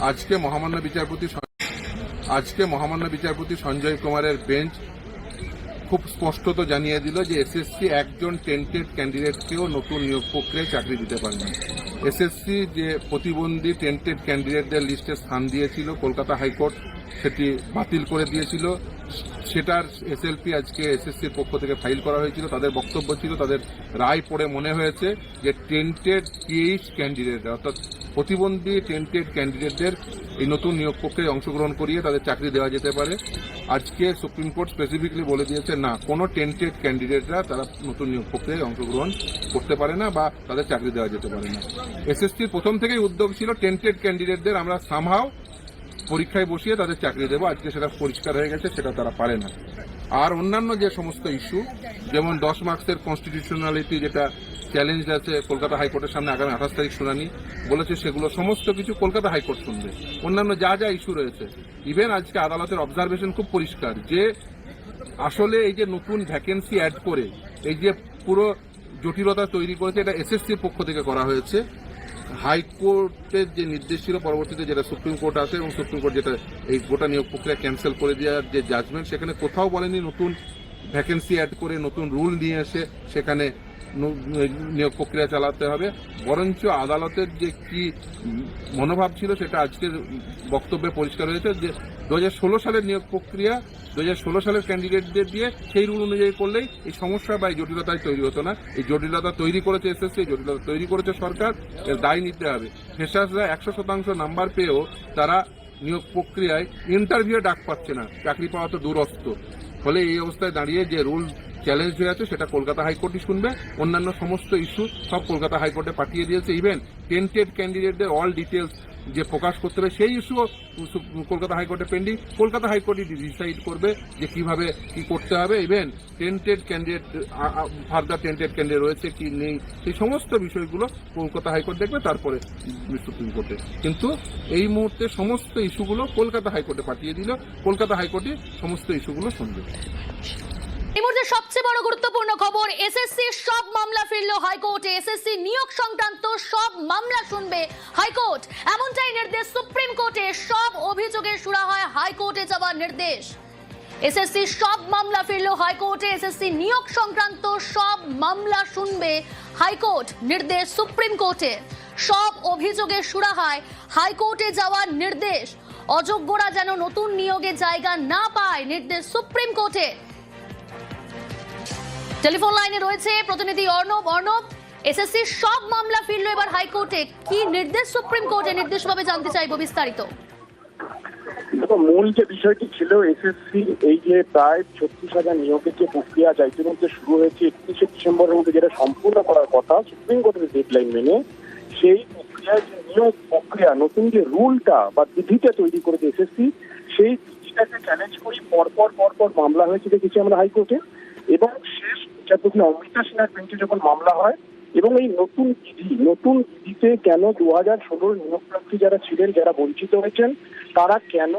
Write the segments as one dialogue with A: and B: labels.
A: আজকে মহামান্য বিচারপতি আজকে মহামান্য বিচারপতি সঞ্জয় কুমারের বেঞ্চ খুব স্পষ্টত জানিয়ে দিল যে এসএসসি একজন টেন্টেড ক্যান্ডিডেটকেও নতুন নিয়োগ প্রক্রিয়ায় চাকরি দিতে পারবে এসএসসি যে প্রতিবন্ধী টেন্টেড ক্যান্ডিডেটদের লিস্টে স্থান দিয়েছিল, কলকাতা হাইকোর্ট সেটি বাতিল করে দিয়েছিল। সেটার এসএলপি আজকে এসএসসির পক্ষ থেকে ফাইল করা হয়েছিল। তাদের বক্তব্য ছিল, তাদের রায় পড়ে মনে হয়েছে যে টেন্টেড পিএইচ ক্যান্ডিডেট অর্থাৎ প্রতিবন্ধী টেন্টেড ক্যান্ডিডেটদের এই নতুন নিয়োগ প্রক্রিয়ায় অংশগ্রহণ করিয়ে তাদের চাকরি দেওয়া যেতে পারে। আজকে সুপ্রিম কোর্ট স্পেসিফিকলি বলে দিয়েছে, না, কোনো টেন্টেড ক্যান্ডিডেটরা তারা নতুন নিয়োগ প্রক্রিয়ায় অংশগ্রহণ করতে পারে না বা তাদের চাকরি দেওয়া যেতে পারে না। এসএসসির প্রথম থেকেই উদ্যোগ ছিল টেন্টেড ক্যান্ডিডেটদের আমরা সামহাও পরীক্ষায় বসিয়ে তাদের চাকরি দেবো। আজকে সেটা পরিষ্কার হয়ে গেছে, সেটা তারা পারে না। আর অন্যান্য যে সমস্ত ইস্যু যেমন দশ মার্কসের কনস্টিটিউশনালিটি যেটা চ্যালেঞ্জ আছে, কলকাতা হাইকোর্টের সামনে আগামী আঠাশ তারিখ শুনানি বলেছে সেগুলো সমস্ত কিছু কলকাতা হাইকোর্ট শুনবে। অন্যান্য যা যা ইস্যু রয়েছে। ইভেন আজকে আদালতের অবজারভেশন খুব পরিষ্কার যে আসলে এই যে নতুন ভ্যাকেন্সি অ্যাড করে, এই যে পুরো জটিলতা তৈরি করেছে, এটা এসএসসির পক্ষ থেকে করা হয়েছে। হাইকোর্টের যে নির্দেশ ছিল, পরবর্তীতে যেটা সুপ্রিম কোর্ট আছে এবং সুপ্রিম কোর্ট যেটা এই গোটা নিয়োগ প্রক্রিয়া ক্যান্সেল করে দেওয়ার যে জাজমেন্ট সেখানে কোথাও বলেনি নতুন ভ্যাকেন্সি অ্যাড করে, নতুন রুল নিয়ে এসে সেখানে নিয়োগ প্রক্রিয়া চালাতে হবে। বরঞ্চ আদালতের যে কি মনোভাব ছিল সেটা আজকের বক্তব্যে পরিষ্কার হয়েছে যে দু হাজার ষোলো সালের নিয়োগ প্রক্রিয়া দু হাজার ষোলো সালের ক্যান্ডিডেটদের দিয়ে সেই রুল অনুযায়ী করলেই এই সমস্যা বা এই জটিলতায় তৈরি হতো না। এই জটিলতা তৈরি করেছে এসএসসি জটিলতা তৈরি করেছে সরকার, এর দায় নিতে হবে। ফ্রেশার্সরা একশো শতাংশ নাম্বার পেয়েও তারা নিয়োগ প্রক্রিয়ায় ইন্টারভিউ ডাক পাচ্ছে না। চাকরি পাওয়া তো দূরস্থ ফলে এই অবস্থায় দাঁড়িয়ে যে রুল চ্যালেঞ্জ হয়ে আছে, সেটা কলকাতা হাইকোর্টই শুনবে। অন্যান্য সমস্ত ইস্যু সব কলকাতা হাইকোর্টে পাঠিয়ে দিয়েছে। ইভেন টেন্টেড ক্যান্ডিডেটদের অল ডিটেলস যে প্রকাশ করতে হবে, সেই ইস্যুও কলকাতা হাইকোর্টে পেন্ডিং কলকাতা হাইকোর্টই ডিসাইড করবে যে কীভাবে কি করতে হবে। Even tainted candidate further tainted candidate রয়েছে কি নেই, সেই সমস্ত বিষয়গুলো কলকাতা হাইকোর্ট দেখবে, তারপরে সুপ্রিম কোর্টে কিন্তু এই মুহূর্তে সমস্ত ইস্যুগুলো কলকাতা হাইকোর্টে পাঠিয়ে দিল। কলকাতা হাইকোর্টে সমস্ত ইস্যুগুলো শুনবে।
B: এই মুহূর্তে সবচেয়ে বড় গুরুত্বপূর্ণ খবর এসএসসি সব মামলা ফিরল হাইকোর্টে। এসএসসি নিয়োগ সংক্রান্ত সব মামলা শুনবে হাইকোর্ট। এমনটাই নির্দেশ সুপ্রিম কোর্টে। সব অভিযোগের সুরা হয় হাইকোর্টে যাওয়ার নির্দেশ। এসএসসি সব মামলা ফিরল হাইকোর্টে। এসএসসি নিয়োগ সংক্রান্ত সব মামলা শুনবে হাইকোর্ট। নির্দেশ সুপ্রিম কোর্টে। সব অভিযোগের সুরাহায় হাইকোর্টে যাওয়ার নির্দেশ। অযোগ্যরা যেন নতুন নিয়োগে জায়গা না পায়, নির্দেশ সুপ্রিম কোর্টে। টেলিফোন লাইনে রয়েছে প্রতিনিধি অর্ণব। অর্ণব এসএসসি সব মামলা ফিরল এবার হাইকোর্টে। কি নির্দেশ সুপ্রিম কোর্টে? নির্দেশ পাবে জানতে চাইব বিস্তারিত।
C: দেখো, মূল যে বিষয়টি ছিল এসএসসি এই যে প্রায় ছত্রিশ হাজার নিয়োগের যে প্রক্রিয়া যা ইতিমধ্যে শুরু হয়েছে একত্রিশে ডিসেম্বরের মধ্যে যেটা সম্পূর্ণ করার কথা, সুপ্রিম কোর্টের ডেডলাইন মেনে সেই প্রক্রিয়ায় যে নিয়োগ প্রক্রিয়া, নতুন যে রুলটা বা বিধিটা তৈরি করেছে এসএসসি সেই বিধিটাকে চ্যালেঞ্জ করি পরপর পরপর মামলা হয়েছে, দেখেছি আমরা হাইকোর্টে। এবং শেষ বিচারপতি অমৃতা সিনহার বেঞ্চে যখন মামলা হয় এবং এই নতুন বিধি নতুন বিধিতে কেন দু হাজার ষোলোর নিয়োগ প্রার্থী যারা ছিলেন যারা বঞ্চিত হয়েছেন তারা কেন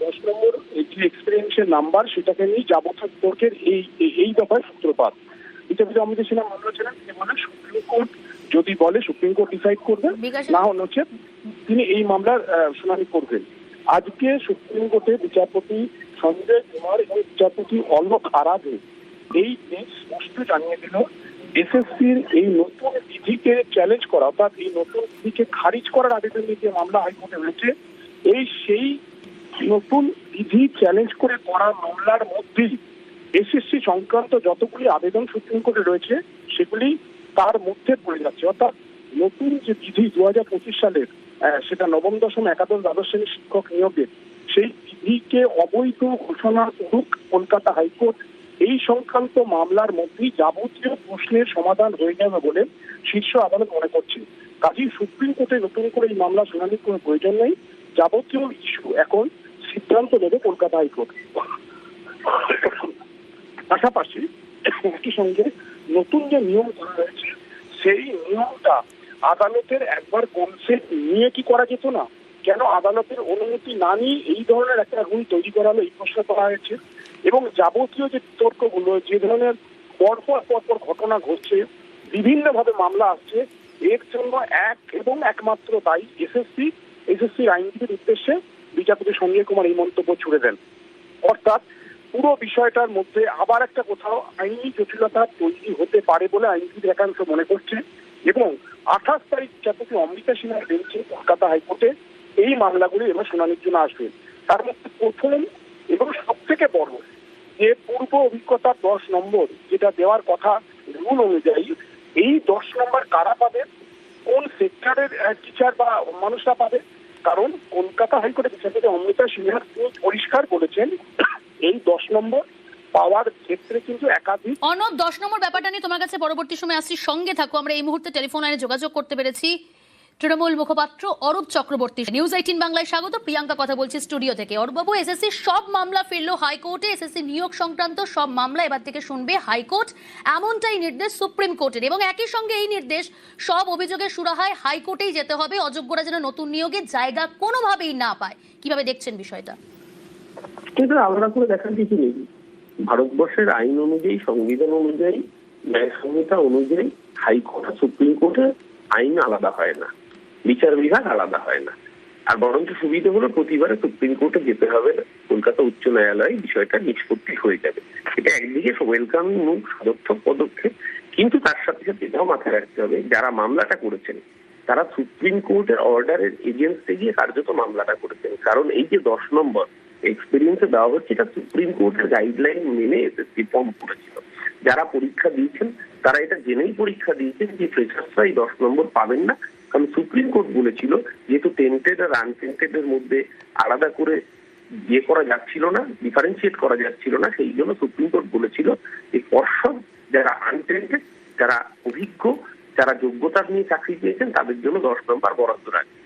C: দশ নম্বর যে এক্সপিরিয়েন্সের নাম্বার সেটাকে নিয়ে যাবতীয় তর্কের এই এই- দফায় সূত্রপাত। বিচারপতি অমৃত সিনহা মামলা ছিলেন তিনি বলেন সুপ্রিম কোর্ট যদি বলে সুপ্রিম কোর্ট ডিসাইড
B: বিকাশ
C: না হচ্ছে তিনি এই মামলার শুনানি করবেন। আজকে সুপ্রিম কোর্টে বিচারপতি সঞ্জয় কুমার এবং বিচারপতি অলোক আরাধে এই স্পষ্ট জানিয়ে দিল, এসএসসির এই নতুন বিধিকে চ্যালেঞ্জ করা অর্থাৎ এই নতুন বিধিকে খারিজ করার আবেদন নিয়ে যে মামলা হাইকোর্টে হয়েছে, এই সেই নতুন বিধি চ্যালেঞ্জ করে করা মামলার মধ্যেই এসএসসি সংক্রান্ত যতগুলি আবেদন সুপ্রিম কোর্টে রয়েছে, সেগুলি তার মধ্যে পড়ে যাচ্ছে। অর্থাৎ নতুন যে বিধি দু হাজার পঁচিশ সালের সেটা নবম দশম একাদশ দ্বাদশ শ্রেণির শিক্ষক নিয়োগের সেই বিধিকে অবৈধ ঘোষণা করুক কলকাতা হাইকোর্ট এই সংক্রান্ত মামলার মধ্যেই যাবতীয় প্রশ্নের সমাধান হয়ে যাবে বলে শীর্ষ আদালত মনে করছে কাজেই সুপ্রিম কোর্টে নতুন করে এই মামলা শুনানির কোনো প্রয়োজন নেই। যাবতীয় ইস্যু এখন সিদ্ধান্ত নেবে কলকাতা হাইকোর্ট। পাশাপাশি একই সঙ্গে নতুন যে নিয়ম করা হয়েছে, সেই নিয়মটা আদালতের একবার কনসেপ্ট নিয়ে কি করা যেত না? কেন আদালতের অনুমতি না নিয়ে এই ধরনের একটা রুল তৈরি করা হলো এই প্রশ্ন করা হয়েছে। এবং যাবতীয় যে বিতর্কগুলো, যে ধরনের পরপর পরপর ঘটনা ঘটছে, বিভিন্নভাবে মামলা আসছে, এর জন্য এক এবং একমাত্র দায়ী এসএসসি এসএসসির আইনজীবীর উদ্দেশ্যে বিচারপতি সঞ্জয় কুমার এই মন্তব্য ছুড়ে দেন। অর্থাৎ পুরো বিষয়টার মধ্যে আবার একটা কোথাও আইনি জটিলতা তৈরি হতে পারে বলে আইনজীবীর একাংশ মনে করছে এবং আঠাশ তারিখ বিচারপতি অমৃতা সিনহার বেঞ্চে কলকাতা হাইকোর্টে এই মামলাগুলি এবার শুনানির জন্য আসবে। তার মধ্যে প্রথম যে পূর্ব অভিজ্ঞতার দশ নম্বর, যেটা দেওয়ার কথা রুল অনুযায়ী, এই দশ নম্বর কারা পাবে? কোন সেক্টরের টিচার বা মানুষরা পাবে? কারণ কলকাতা হাইকোর্টের বিচারপতি অমৃতা সিনহা তিনি পরিষ্কার বলেছেন, এই দশ নম্বর পাওয়ার ক্ষেত্রে কিন্তু একাধিক
B: অনব দশ নম্বর ব্যাপারটা নিয়ে তোমার কাছে পরবর্তী সময় আসছি। সঙ্গে থাকো, আমরা এই মুহূর্তে টেলিফোন লাইনে যোগাযোগ করতে পেরেছি। তৃণমূল মুখপাত্র অরূপ চক্রবর্তী। নিউজ এইটিন বাংলায় স্বাগত। প্রিয়াঙ্কা কথা বলছি স্টুডিও থেকে। অরূপবাবু এসএসসি সব মামলা ফিরলো হাইকোর্টে। এসএসসি নিয়োগ সংক্রান্ত সব মামলা এবার থেকে শুনবে হাইকোর্ট। এমনটাই নির্দেশ সুপ্রিম কোর্টের। এবং একই সঙ্গে এই নির্দেশ, সব অভিযোগের সুরাহায় হাইকোর্টেই যেতে হবে। অযোগ্যরা যেন নতুন নিয়োগে জায়গা কোনোভাবেই না পায়। কীভাবে দেখছেন বিষয়টা?
D: কিন্তু আলাদা করে দেখার কিছু নেই। ভারতবর্ষের আইন অনুযায়ী, সংবিধান অনুযায়ী, ন্যায় সংহিতা অনুযায়ী হাইকোর্ট সুপ্রিম কোর্টের আইন আলাদা হয় না। বিচার বিভাগ আলাদা হয় না। আর বরঞ্চ সুবিধা হলো প্রতিবারে সুপ্রিম কোর্টে যেতে হবে কলকাতা উচ্চ ন্যায়ালয়ে বিষয়টা নিষ্পত্তি হয়ে যাবে। এটা একদিকে ওয়েলকাম মুখ সদর্থক পদক্ষেপ, কিন্তু তার সাথে সাথে এটাও মাথায় রাখতে হবে, যারা মামলাটা করেছেন, তারা সুপ্রিম কোর্টের অর্ডারের এগেনস্টে গিয়ে কার্যত মামলাটা করেছেন। কারণ এই যে দশ নম্বর এক্সপিরিয়েন্সে দেওয়া হচ্ছে, এটা সুপ্রিম কোর্টের গাইডলাইন মেনে এসএসসি ফর্ম করেছিল। যারা পরীক্ষা দিয়েছেন, তারা এটা জেনেই পরীক্ষা দিয়েছেন যে ফ্রেশার্সরা এই দশ নম্বর পাবেন না। কারণ সুপ্রিম কোর্ট বলেছিল, যেহেতু টেন্টেড আর আনটেন্টেড এর মধ্যে আলাদা করে ইয়ে করা যাচ্ছিল না ডিফারেন্সিয়েট করা যাচ্ছিল না, সেই জন্য সুপ্রিম কোর্ট বলেছিল যে পর্ষদ যারা আনটেন্টেড যারা অভিজ্ঞ, যারা যোগ্যতা নিয়ে চাকরি পেয়েছেন, তাদের জন্য দশ নম্বর বরাদ্দ রাখবে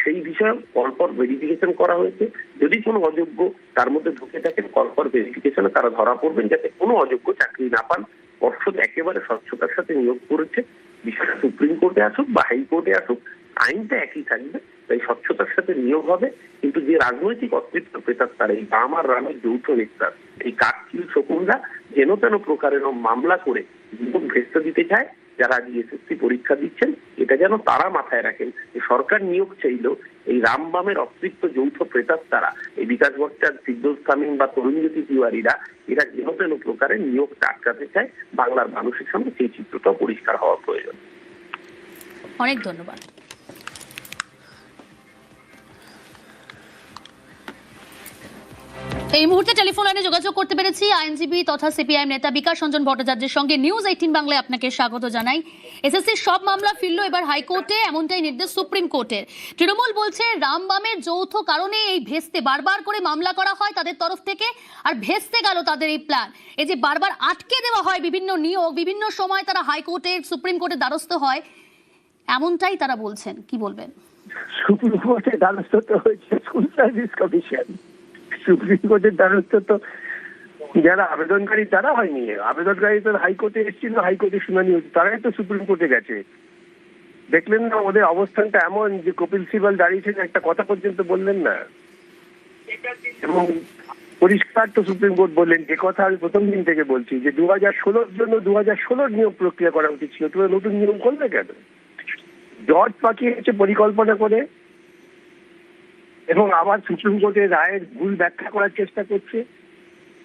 D: সেই বিষয়ে পরপর ভেরিফিকেশন করা হয়েছে। যদি কোনো অযোগ্য তার মধ্যে ঢুকে থাকেন পরপর ভেরিফিকেশনে তারা ধরা পড়বেন যাতে কোনো অযোগ্য চাকরি না পান। পর্ষদ একেবারে স্বচ্ছতার সাথে নিয়োগ করেছে। বিষয়টা সুপ্রিম কোর্টে আসুক বা হাইকোর্টে আসুক, আইনটা একই থাকবে, তাই স্বচ্ছতার সাথে নিয়োগ হবে। কিন্তু যে রাজনৈতিক অস্তিত্ব প্রেতার তার, এই বাম আর রামের যৌথ নেতার, এই কাকচিল শকুনরা যেন তেন প্রকারের মামলা করে জীবন ভেস্তে দিতে চায়, যারা আজ এসএসসি পরীক্ষা দিচ্ছেন, এটা যেন তারা মাথায় রাখেন যে সরকার নিয়োগ চাইল এই রামবামের অস্তিত্ব যৌথ তারা এই বিকাশ ভট্টার কামিন বা তরুণজ্যোতি তিওয়ারিরা এরা যেন তেন প্রকারের নিয়োগটা আটকাতে চায়, বাংলার মানুষের সামনে সেই চিত্রটাও পরিষ্কার হওয়া প্রয়োজন।
B: অনেক ধন্যবাদ। এই মুহূর্তে টেলিফোন লাইনে যোগাযোগ করতে পেরেছি আইনজীবী তথা সিপিআইএম নেতা বিকাশ রঞ্জন ভট্টাচার্যের সঙ্গে নিউজ এইটিন বাংলায় আপনাকে স্বাগত জানাই। এসএসসির সব মামলা ফিরল এবার হাইকোর্টে, এমনটাই নির্দেশ সুপ্রিম কোর্টের। তৃণমূল বলছে, রামবামের যৌথ কারণে এই ভেস্তে বারবার করে মামলা করা হয় তাদের তরফ থেকে, আর ভেস্তে গেল তাদের এই প্ল্যান এই যে বারবার আটকে দেওয়া হয় বিভিন্ন নিয়োগ, বিভিন্ন সময় তারা হাইকোর্টে, সুপ্রিম কোর্টের দ্বারস্থ হয়, এমনটাই তারা বলছেন। কি বলবেন?
E: সুপ্রিম কোর্টের দ্বারস্থ হয়েছে স্কুল সার্ভিস কমিশন। সুপ্রিম কোর্টের দ্বারস্থ তো যারা আবেদনকারী তারা হয়নি। আবেদনকারী তো হাইকোর্টে এসেছিল, হাইকোর্টে শুনানি হচ্ছে তারাই তো সুপ্রিম কোর্টে গেছে। দেখলেন না ওদের অবস্থানটা এমন যে কপিল সিবাল দাঁড়িয়েছেন, একটা কথা পর্যন্ত বললেন না। এবং পরিষ্কার তো সুপ্রিম কোর্ট বললেন, যে কথা আমি প্রথম দিন থেকে বলছি, যে দু হাজার ষোলোর জন্য দু হাজার ষোলোর নিয়োগ প্রক্রিয়া করা উচিত ছিল তুমি নতুন নিয়ম করলে কেন? জট পাকিয়েছে পরিকল্পনা করে এবং আবার সুপ্রিম কোর্টের রায়ের ভুল ব্যাখ্যা করার চেষ্টা করছে।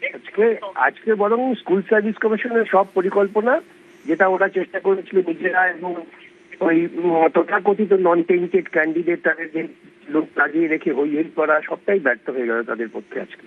E: আজকে আজকে বরং স্কুল সার্ভিস কমিশনের সব পরিকল্পনা যেটা ওরা চেষ্টা করেছিল নিজেরা এবং ওই তথাকথিত নন টেন্টেড ক্যান্ডিডেট তাদের যে লোক লাগিয়ে রেখে হই হই করা সবটাই ব্যর্থ হয়ে গেল তাদের পক্ষে আজকে।